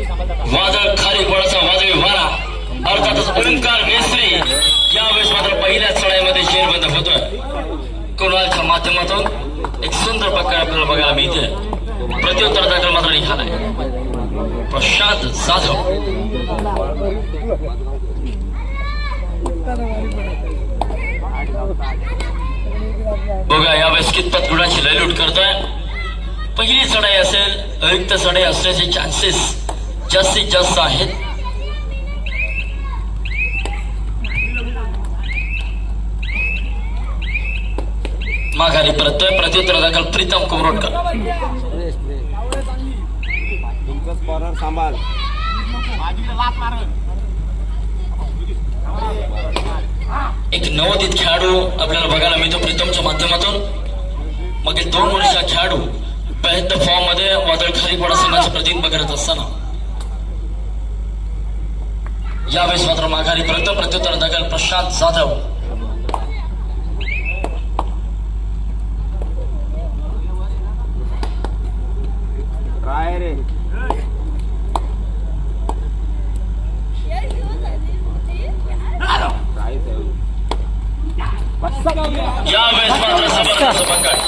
वादळ खाली पडाचा वादळी वारा अर्थातच ओंकार मेसरी यावेळेस मात्र पहिल्याच चढाईमध्ये शेरबंद होतोय. कुणालच्या माध्यमातून एक सुंदर प्रकार आपल्याला बघायला मिळते प्रत्युत्तर दाखल मात्र निघालाय प्रशांत जाधव. बघा यावेळेस कितपत गुणाची लयलूट करतोय. पहिली चढाई असेल अयुक्त चढाई असण्याचे चान्सेस जास्तीत जास्त आहेत माघारी परतोय प्रत्युत्तर दाखल प्रीतम सांभाळ एक नवोदित खेळाडू आपल्याला बघायला मिळतो, प्रीतमच्या माध्यमातून. मग दोन वर्ष खेळाडू पहिल्या फॉर्म मध्ये वादळ खाली संघाचं प्रतिनिधित्व करत असताना. यावेळेस मात्र माघारी परत प्रत्युत्तर दाखल प्रशांत जाधव. यावेळेस मात्र ज़बरदस्त पकड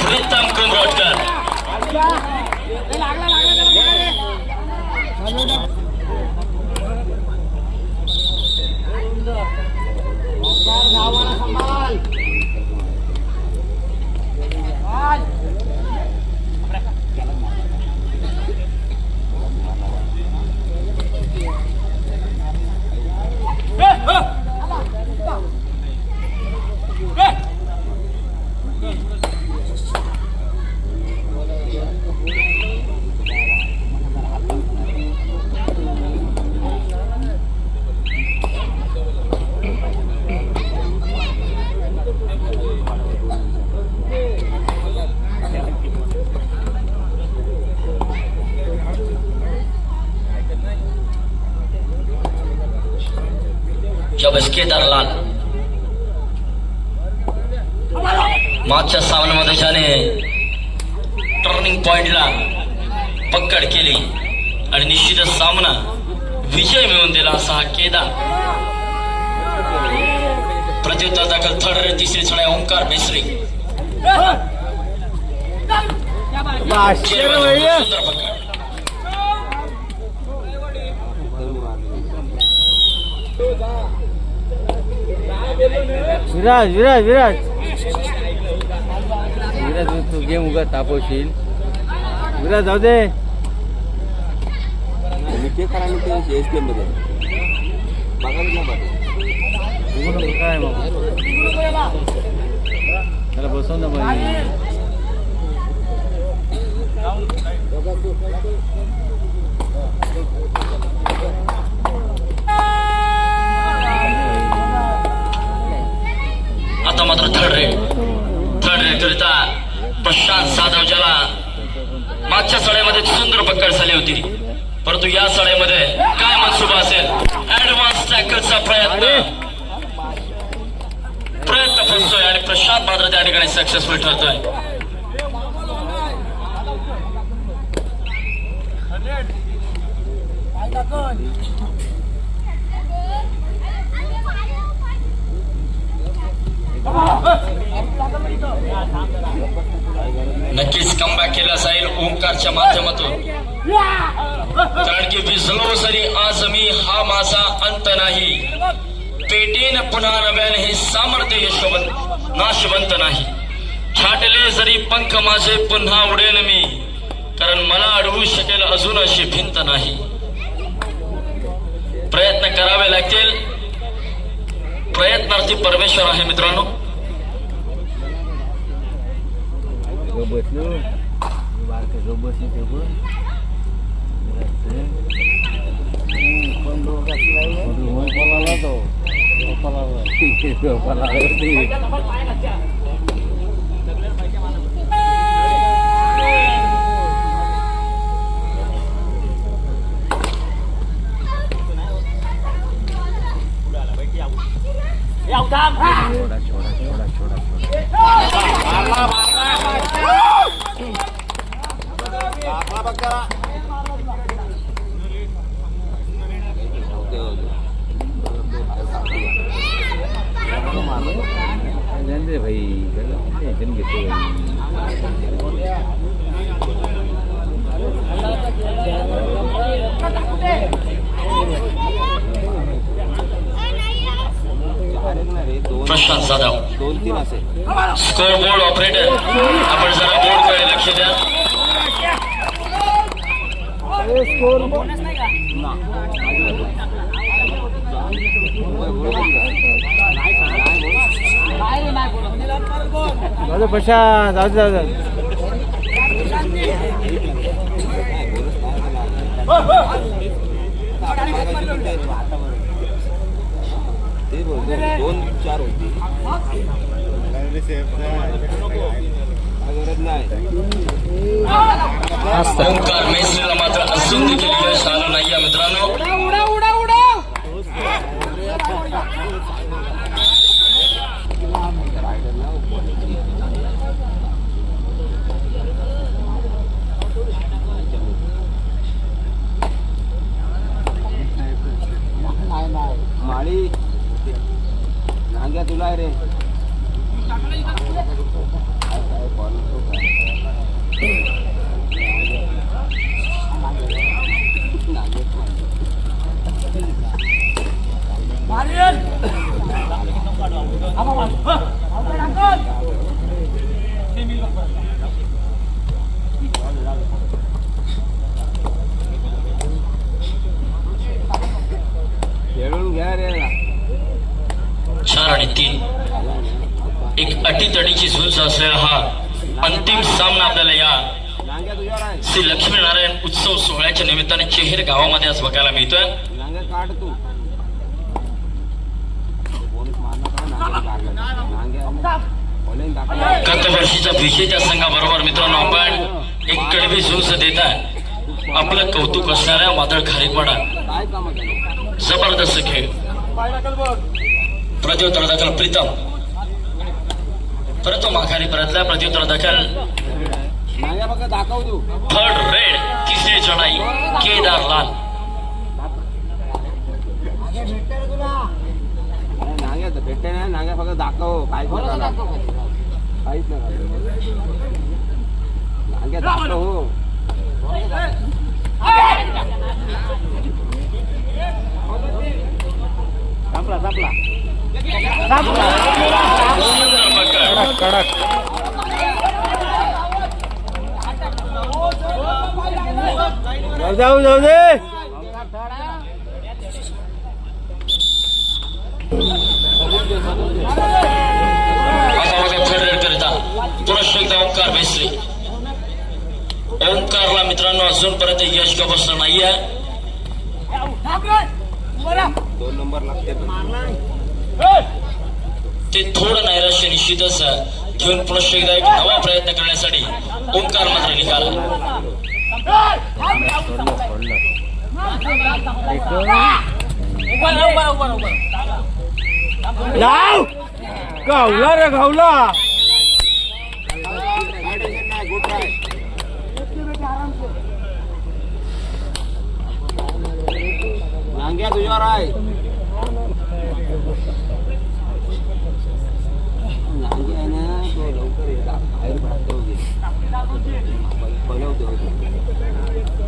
Pritam कुमरोटकर Ya? Viraj, Viraj, Viraj. Viraj, itu game juga tapusin. Viraj, apa deh? Mikir karena mikir sih, game berarti. काय मग त्याला बसव ना आता मात्र थर्ड रेड थर्ड रेड करिता प्रशांत साधव ज्याला मागच्या सड्यामध्ये सुंदर पकड झाली होती. परंतु या सड्यामध्ये काय मनसुबा असेल? ऍडव्हान्स टॅकलचा प्रयत्न प्रयत्न फसतोय आणि प्रशांत मात्र त्या ठिकाणी सक्सेसफुल ठरतोय. नक्कीच कमबॅक केला जाईल ओंकारच्या माध्यमातून. कारण की विझलो जरी आज मी हा माझा अंत नाही. पेटेन पुन्हा नव्याने हे सामर्थ्य यशवंत नाशवंत नाही. छाटले जरी पंख माझे पुन्हा उडेल मी कारण मला अडवू शकेल अजून अशी भिंत नाही. प्रयत्न करावे लागतील. प्रयत्नार्थी परमेश्वर आहे मित्रांनो. बसलो. Marla, Marla, Marla. Marla, Marla. दिन gitu ya. Score board operator आपण जरा बोर्डकडे लक्ष द्या स्कोर बोर्ड नाही जाऊ दे जाऊ ते बोलतो दोन चार होती नाही मात्र यश आलं नाहीये मित्रांनो loay đi. निमित्ताने चेहेर गावामध्ये आज बघायला मिळतोय. नांग्या काढ तू बोनस मारणं का नांग्या काढलं नांग्या बॉलिंग दाखव गत वर्षीच्या विजेत्या संघाबरोबर मित्रांनो, आपण एक कडवी झुंज देत आहे. आपलं कौतुक काम केलं ज़बरदस्त खेळ. प्रत्युत्तर दाखल प्रीतम. परंतु माघारी परतल्या प्रत्युत्तर दाखल थर्ड बेड किसने चढ़ाई? केदारलाल भेटते नाही नाग्या फक्त दाखव. काय काहीच नाही दाखव. हो संपला संपला कडक कडक. जाऊ जाऊ जाऊ दे. एकदा ओंकार बेसरी ओंकारला मित्रांनो अजूनपर्यंत यश का बसलं नाहीये. दोन नंबर लागते ते थोडं नैराश्य निश्चितच घेऊन एक नवा प्रयत्न करण्यासाठी ओंकार मात्र निघाला. લાવ ઘઉલા રે ઘઉલા લાંગ્યા તું રાય લાંગ્યા ને તો લવકર આયુર્વેદ પડ્યો હતો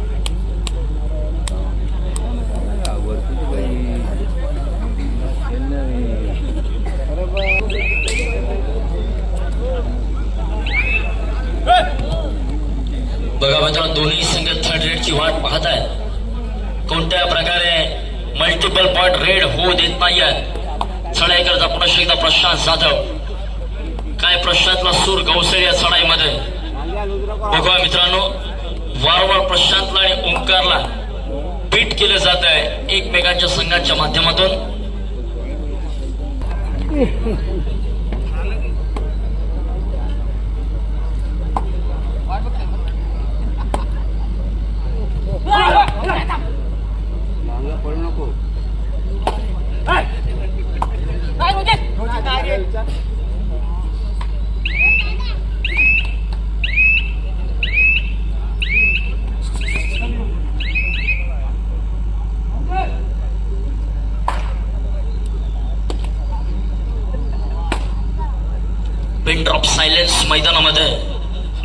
बघा मित्रांनो दोन्ही संघ थर्ड रेडची वाट पाहत आहेत कोणत्या प्रकारे मल्टिपल पॉइंट रेड होऊ देत नाहीये. चढाईकरता पुन्हा एकदा प्रशांत जाधव. काय प्रशांतला सूर गवसळी या चढाईमध्ये बघा मित्रांनो वारंवार प्रशांतला आणि ओंकारला. बीट केलं जात आहे एकमेकांच्या संघाच्या माध्यमातून.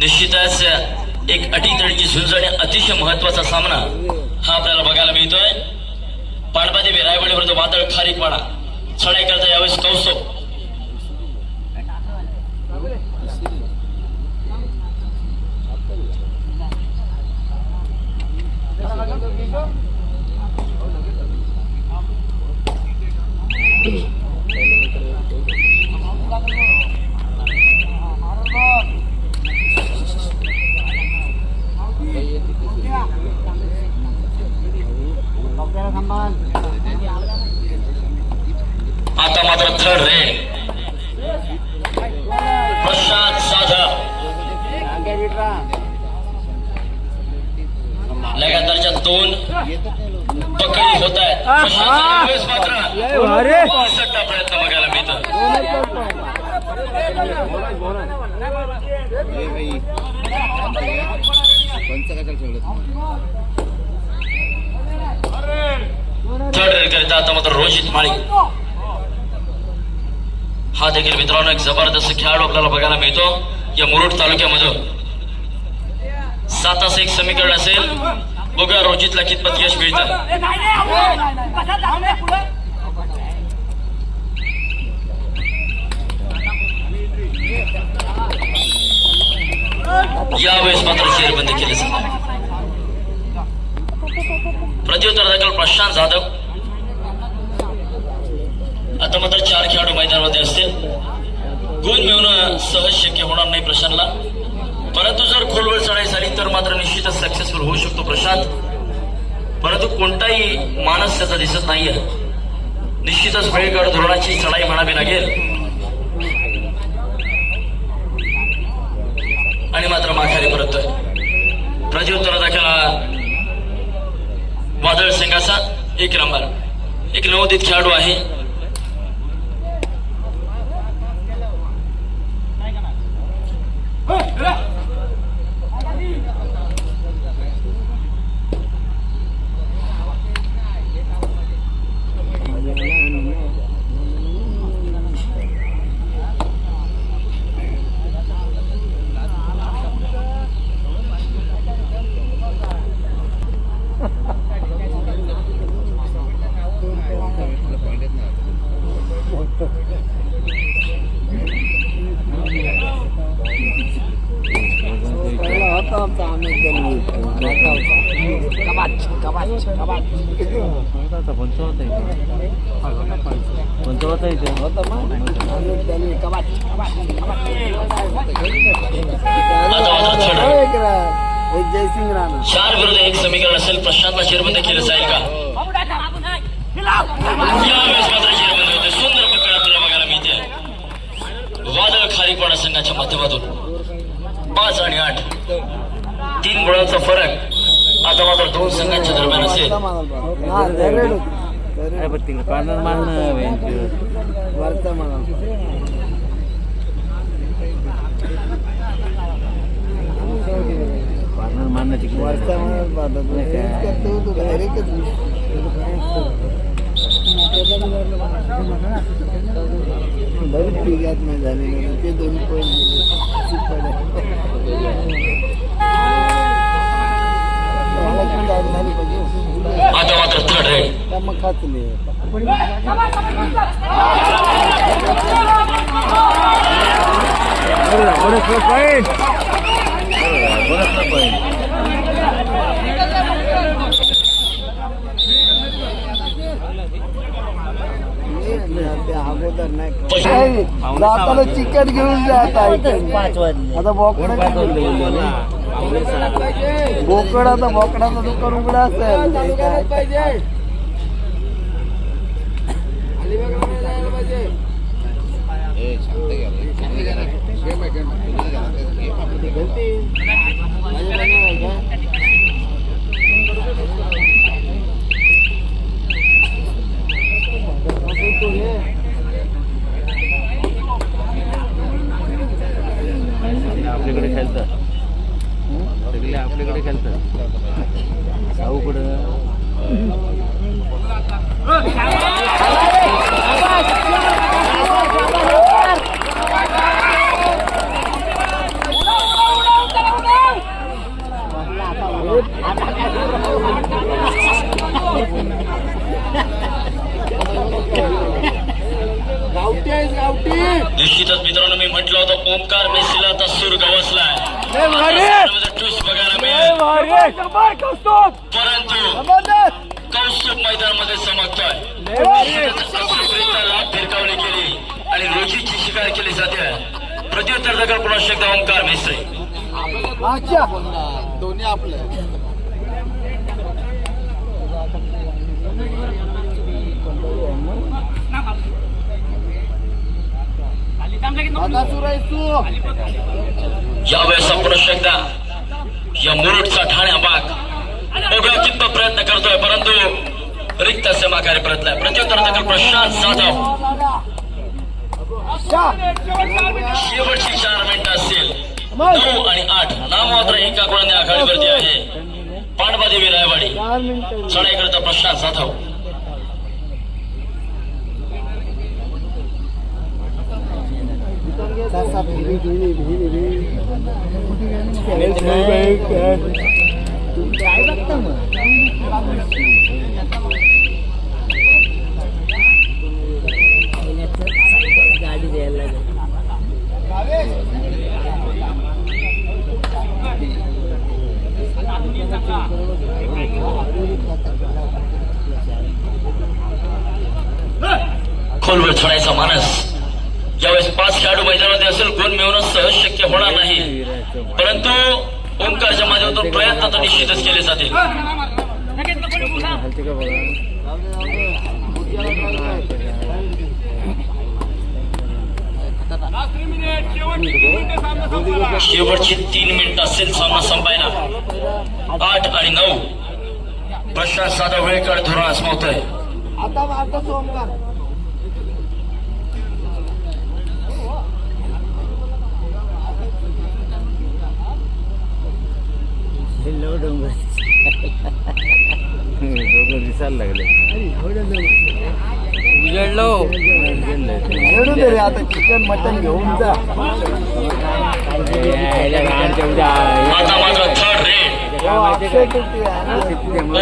निश्चितच एक अटीतडीची झुंज आणि अतिशय महत्त्वाचा सामना हा आपल्याला बघायला मिळतोय. पाणपाती रायवाडी विरुद्ध वादळ खारीकवाडा चढाई करता यावेळेस कौसो करिता मात्र रोजित माळी हा? देखील मित्रांनो एक ज़बरदस्त खेळाडू आपल्याला बघायला मिळतो. या मुरुड तालुक्यामधून. सात असं एक समीकरण असेल. बघूया रोजितला कितपत यश मिळतं. यावेळेस मात्र शेरबंदी केली जाणार प्रत्युत्तर दाखल प्रशांत जाधव. आता मात्र चार खेळाडू मैदानामध्ये असतील. गुण मिळवणं सहज शक्य होणार नाही प्रशांतला. परंतु जर खोलवर चढाई झाली तर मात्र निश्चितच सक्सेसफुल होऊ शकतो प्रशांत. परंतु कोणताही मानस त्याचा दिसत नाहीये. निश्चितच वेळगड धोरणाची चढाई म्हणावी लागेल. आणि मात्र माघारी परततोय. प्रत्युत्तर खेळा वादळ संघाचा एक नंबर. एक नवोदित खेळाडू आहे. कोणचं इथे? जयसिंग राणा चार विरुद्ध एक समीकरण असेल. प्रशांतला शेरबंद केलं जाईल का? यावेळेस मात्र शेरबंद होते. सुंदर पकड आपल्याला बघायला मिळते. वादळ खारीपणा संघाच्या माध्यमातून. पाच आणि आठ. तीन गुणांचा फरक आता मात्र दोन संघांच्या दरम्यान असेल. अरे पण तिकडे मारणं वेंचूर. वरचा मला कॉर्नर मारणं तिकडे वरचा बरीच पिकात नाही झाली ते दोन पॉईंट ಮಾತ್ರ ಮಾತ್ರ ತಿಳ್ರಿ ನಮ್ಮ आता बॉक्स बोकड आता बोकडाचं दुकान उघडा असेल. आपल्याकडे खेळतात आपल्याकडे खेळतात. साऊकडं निश्चितच मित्रांनो मी म्हटलं होतं ओंकार मेसीला तसूर गवसलाय परंतु कौस्तुभ मैदानामध्ये अचूकरित्या लाभ भिरकावणी केली आणि रोजीची शिकार केली जाते. प्रत्युत्तर दखल पुन्हा एकदा ओंकार मेस्त्री. अच्छा दोन्ही आपलं यावेळेस पुन्हा एकदा या मुरुडचा ठाण्या भाग उभ्या चित्त प्रयत्न करतोय परंतु रिक्त सेवा कार्य प्रयत्न प्रत्युत्तर दखल प्रशांत जाधव शेवटची चार नऊ आणि आठ एका गुणाने आहे पांडवादेवी रायवाडी प्रशांत 걸음을 전에서 많은 प्रयत्न तर निश्चितच केले जातील. शेवटची तीन मिनिट असेल सामना संपायला. आठ आणि नऊ. प्रशांत साधा वेळेकडे धोरण आसमावतोय. आता लो डोंगर डोंगर विशाल लागले उजळलो उजळलो रे आता चिकन मटन घेऊन जा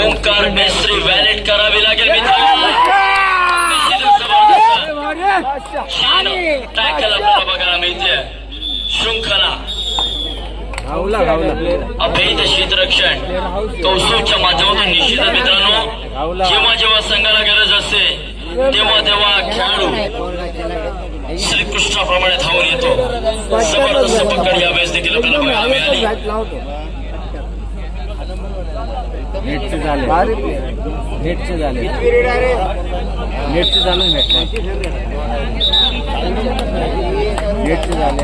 ओंकार मेस्त्री वॅलेट करावी लागेल मित्रांनो टॅकल आपल्याला बघायला मिळते शृंखला। अभेद शीतरक्षण कौशलच्या माध्यमातून निश्चितच मित्रांनो. जेव्हा जेव्हा संघाला गरज असते तेव्हा तेव्हा खेळाडू श्रीकृष्णाप्रमाणे धावून येतो. जबरदस्त पकड यावेळेस देखील आपल्याला बघायला मिळाली. नेटचे झाले. नेटचे झाले. नेटचे झाले नेटचे झाले.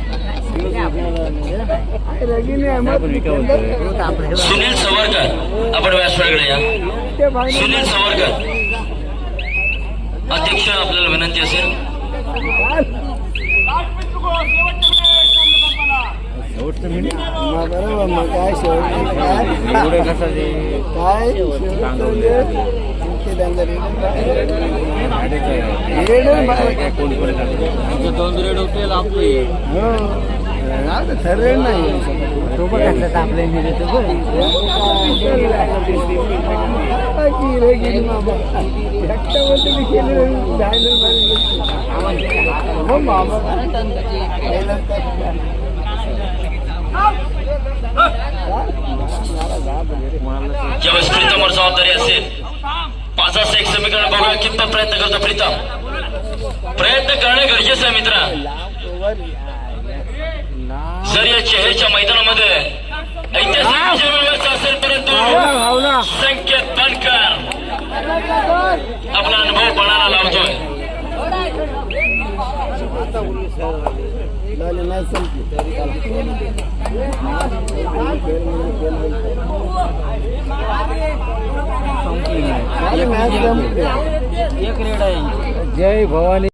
सुनील सवरकर आपण व्यासपीठाकडे या. सुनील सवरकर अध्यक्ष आपल्याला विनंती असेल. काय? शेवट काय? कोण कोण दोन रेड होते आपले. जाऊ दे ज्यावेळेस प्रीतमवर जबाबदारी असेल पाचाचं एक समीकरण बघूया कितपत प्रयत्न करतो प्रीतम? प्रयत्न करणे गरजेचं आहे मित्रा जर या चेहऱ्याच्या मैदानामध्ये ऐतिहासिक मिळवायचा असेल परंतु भावना भावना संकेत बनकर आपला अनुभव पणाला लावतोय? एक रेड आहे. जय भवानी.